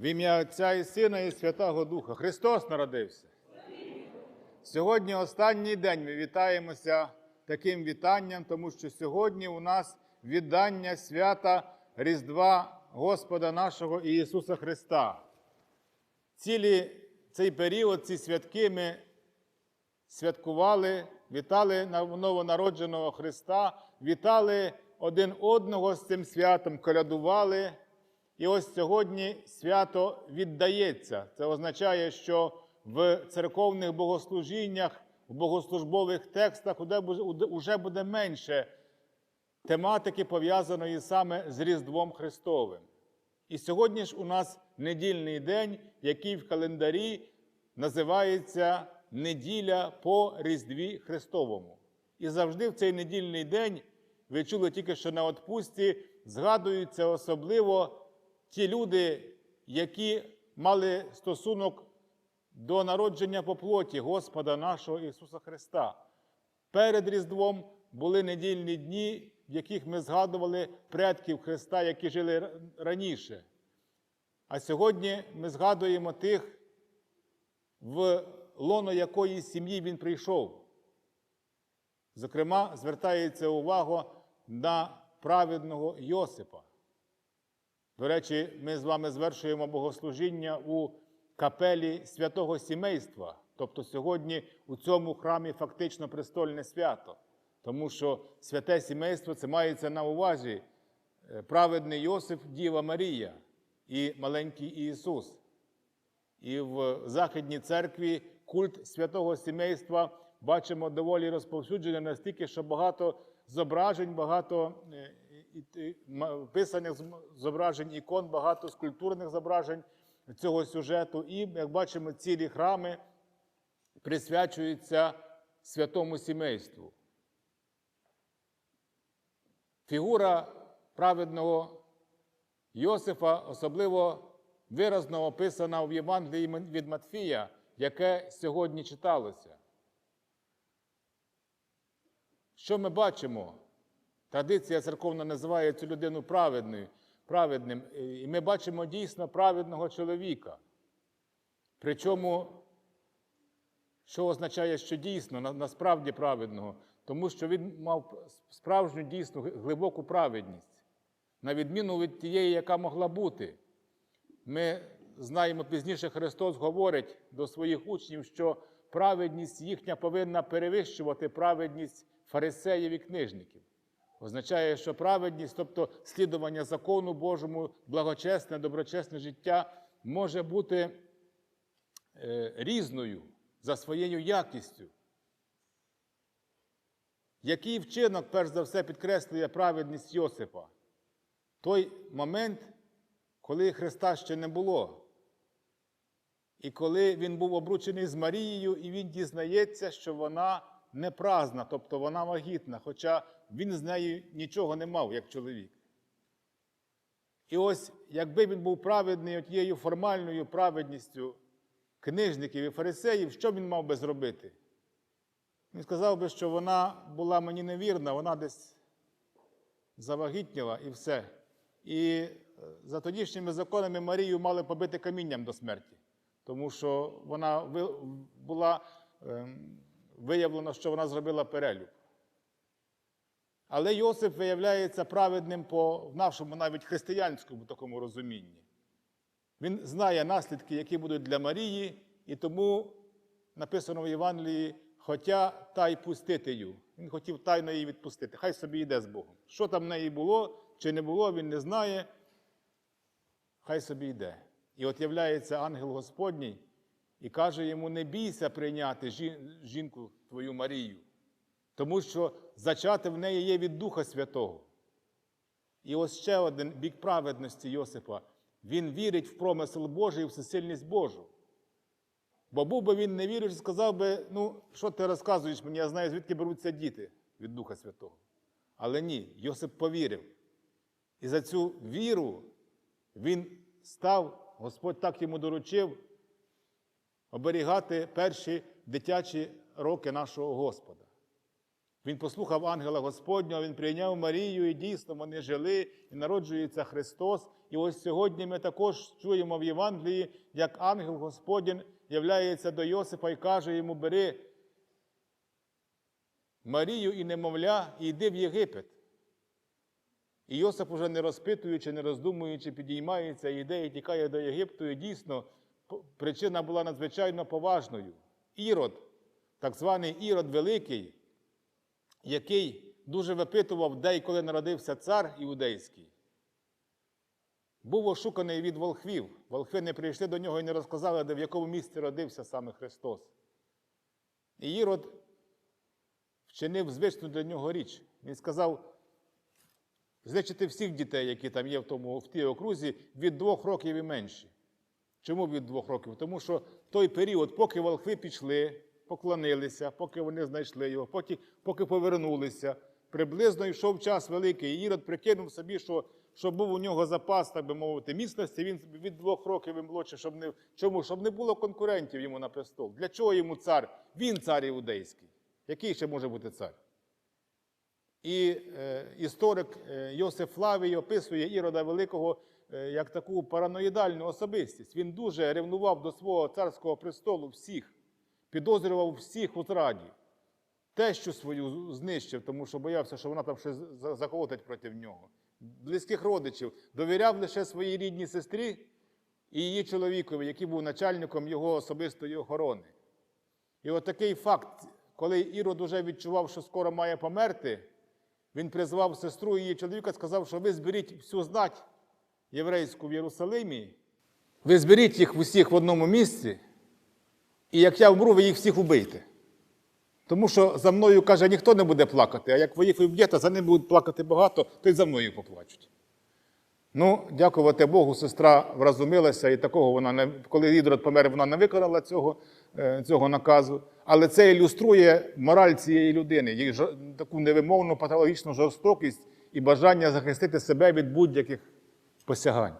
В ім'я Отця і Сина і Святого Духа. Христос народився. Сьогодні останній день ми вітаємося таким вітанням, тому що сьогодні у нас віддання свята Різдва Господа нашого Ісуса Христа. Цілі цей період, ці святки ми святкували, вітали новонародженого Христа, вітали один одного з цим святом, колядували. І ось сьогодні свято віддається. Це означає, що в церковних богослужіннях, в богослужбових текстах вже буде менше тематики, пов'язаної саме з Різдвом Христовим. І сьогодні ж у нас недільний день, який в календарі називається неділя по Різдві Христовому. І завжди в цей недільний день, ви чули тільки що на отпусті, згадуються особливо ті люди, які мали стосунок до народження по плоті Господа нашого Ісуса Христа. Перед Різдвом були недільні дні, в яких ми згадували предків Христа, які жили раніше. А сьогодні ми згадуємо тих, в лоно якої сім'ї він прийшов. Зокрема, звертається увага на праведного Йосипа. До речі, ми з вами звершуємо богослужіння у капелі святого сімейства. Тобто сьогодні у цьому храмі фактично престольне свято, тому що святе сімейство це мається на увазі праведний Йосиф, Діва Марія і маленький Ісус. І в Західній церкві культ святого сімейства бачимо доволі розповсюджений настільки, що багато зображень, багато писаних зображень ікон, багато скульптурних зображень цього сюжету. І, як бачимо, цілі храми присвячуються святому сімейству. Фігура праведного Йосифа особливо виразно описана в Євангелії від Матфія, яке сьогодні читалося. Що ми бачимо? Традиція церковна називає цю людину праведною, праведним. І ми бачимо дійсно праведного чоловіка. Причому, що означає, що дійсно, насправді праведного, тому що він мав справжню дійсну глибоку праведність, на відміну від тієї, яка могла бути. Ми знаємо пізніше, Христос говорить до своїх учнів, що праведність їхня повинна перевищувати праведність фарисеїв і книжників. Означає, що праведність, тобто слідування закону Божому, благочесне, доброчесне життя, може бути е, різною за своєю якістю. Який вчинок, перш за все, підкреслює праведність Йосипа? Той момент, коли Христа ще не було. І коли він був обручений з Марією, і він дізнається, що вона не празна, тобто вона вагітна, хоча він з нею нічого не мав, як чоловік. І ось, якби він був праведний тією формальною праведністю книжників і фарисеїв, що він мав би зробити? Він сказав би, що вона була мені невірна, вона десь завагітніла і все. І за тодішніми законами Марію мали побити камінням до смерті, тому що вона була виявлено, що вона зробила перелюб. Але Йосип виявляється праведним по в нашому навіть християнському такому розумінні. Він знає наслідки, які будуть для Марії, і тому написано в Євангелії, хотя та й пустити її. Він хотів тайно її відпустити. Хай собі йде з Богом. Що там в неї було чи не було, він не знає. Хай собі йде. І от являється ангел Господній і каже йому: не бійся прийняти жінку твою Марію, тому що зачати в неї є від Духа Святого. І ось ще один бік праведності Йосипа. Він вірить в промисел Божий і в всесильність Божу. Бо був би він не вірив, сказав би, ну, що ти розказуєш мені, я знаю, звідки беруться діти від Духа Святого. Але ні, Йосип повірив. І за цю віру він став, Господь так йому доручив, оберігати перші дитячі роки нашого Господа. Він послухав ангела Господнього, він прийняв Марію, і дійсно вони жили, і народжується Христос. І ось сьогодні ми також чуємо в Євангелії, як ангел Господень являється до Йосипа і каже йому: бери Марію і немовля, і йди в Єгипет. І Йосип, уже не розпитуючи, не роздумуючи, підіймається, йде і тікає до Єгипту. І дійсно, причина була надзвичайно поважною. Ірод, так званий Ірод Великий, який дуже випитував, де і коли народився цар іудейський, був ошуканий від волхвів. Волхви не прийшли до нього і не розказали, де в якому місці родився саме Христос. І Ірод вчинив звичну для нього річ. Він сказав, злечити всіх дітей, які там є в, тому, в тій окрузі, від двох років і менші. Чому від двох років? Тому що той період, поки волхви пішли, поклонилися, поки вони знайшли його, поки, поки повернулися, приблизно йшов час великий. Ірод прикинув собі, що, що був у нього запас, так би мовити, міцності, він від двох років і молодше, щоб не, чому? Щоб не було конкурентів йому на престол. Для чого йому цар? Він цар іудейський. Який ще може бути цар? І е, історик е, Йосиф Флавій описує Ірода Великого е, як таку параноїдальну особистість. Він дуже ревнував до свого царського престолу всіх, підозрював всіх у зраді. Тещу свою знищив, тому що боявся, що вона там щось за- заколотить проти нього. Близьких родичів довіряв лише своїй рідній сестрі і її чоловікові, який був начальником його особистої охорони. І от такий факт, коли Ірод уже відчував, що скоро має померти, він призвав сестру і її чоловіка, сказав, що ви зберіть всю знать єврейську в Єрусалимі, ви зберіть їх усіх в одному місці, і як я вмру, ви їх всіх убийте. Тому що за мною, каже, ніхто не буде плакати, а як ви їх вб'єте, за ними будуть плакати багато, то й за мною поплачуть. Ну, дякувати Богу, сестра вразумилася, і такого вона не коли Ідрод помер, вона не виконала цього, е, цього наказу. Але це ілюструє мораль цієї людини, її жо- таку невимовну патологічну жорстокість і бажання захистити себе від будь-яких посягань.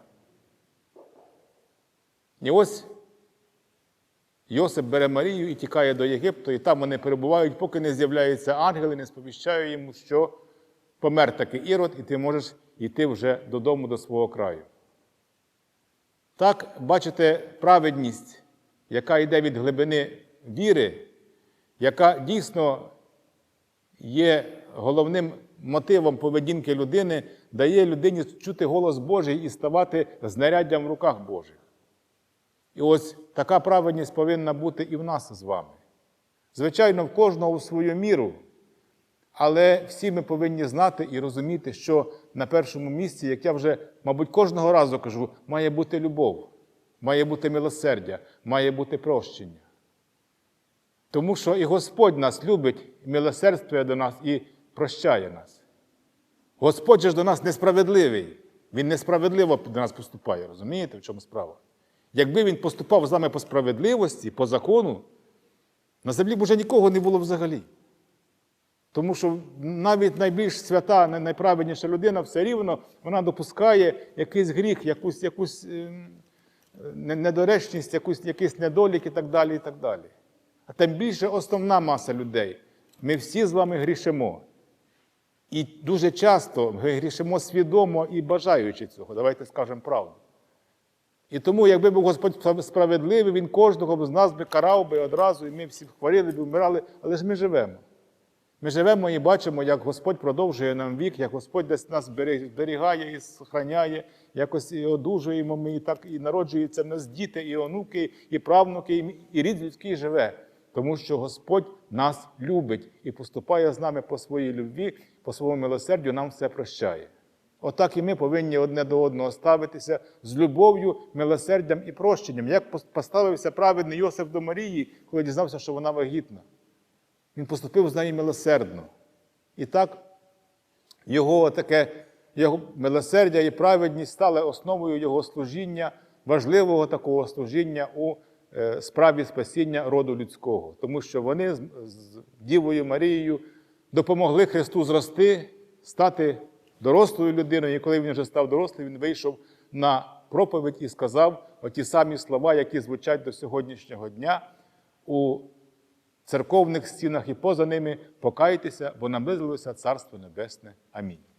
І ось Йосип бере Марію і тікає до Єгипту, і там вони перебувають, поки не з'являється ангел і не сповіщає йому, що помер таки Ірод, і ти можеш йти вже додому до свого краю. Так, бачите, праведність, яка йде від глибини віри, яка дійсно є головним мотивом поведінки людини, дає людині чути голос Божий і ставати знаряддям в руках Божих. І ось така праведність повинна бути і в нас з вами. Звичайно, в кожного в свою міру, але всі ми повинні знати і розуміти, що на першому місці, як я вже, мабуть, кожного разу кажу, має бути любов, має бути милосердя, має бути прощення. Тому що і Господь нас любить, і милосердствує до нас і прощає нас. Господь же ж до нас несправедливий. Він несправедливо до нас поступає, розумієте, в чому справа? Якби він поступав з нами по справедливості, по закону, на землі б уже нікого не було взагалі. Тому що навіть найбільш свята, найправедніша людина все рівно вона допускає якийсь гріх, якусь, якусь ем, недоречність, якусь, якийсь недолік і так далі. і так далі. А тим більше основна маса людей. Ми всі з вами грішимо. І дуже часто ми грішимо свідомо і бажаючи цього. Давайте скажемо правду. І тому, якби був Господь справедливий, Він кожного з нас би карав би одразу, і ми всі хворіли б, вмирали, але ж ми живемо. Ми живемо і бачимо, як Господь продовжує нам вік, як Господь десь нас зберігає і сохраняє, якось і одужуємо ми, і так і народжуються в нас діти, і онуки, і правнуки, і- рід людський живе. Тому що Господь нас любить і поступає з нами по своїй любві, по своєму милосердю, нам все прощає. Отак і ми повинні одне до одного ставитися з любов'ю, милосердям і прощенням. Як поставився праведний Йосиф до Марії, коли дізнався, що вона вагітна. Він поступив з нею милосердно. І так його таке його милосердя і праведність стали основою його служіння, важливого такого служіння у е, справі спасіння роду людського. Тому що вони з, з Дівою Марією допомогли Христу зрости, стати дорослою людиною. І коли він вже став дорослим, він вийшов на проповідь і сказав оті самі слова, які звучать до сьогоднішнього дня у церковних стінах і поза ними, покайтеся, бо наблизилося Царство Небесне. Амінь.